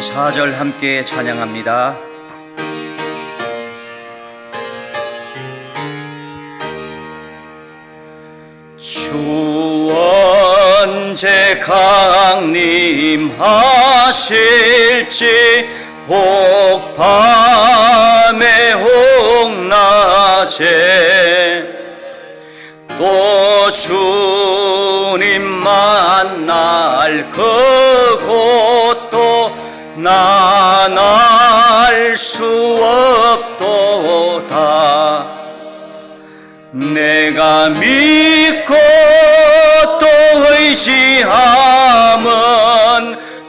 우리 사절 함께 찬양합니다. 주 언제 강림하실지 혹 밤에 혹 낮에 또 주님 만날 그곳도 난알수 없도다. 내가 믿고 또 의지함은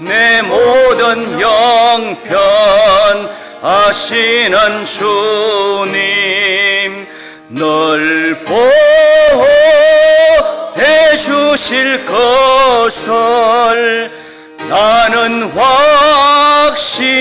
내 모든 영편 아시는 주님 널 보호해 주실 것을 나는 확 실히 아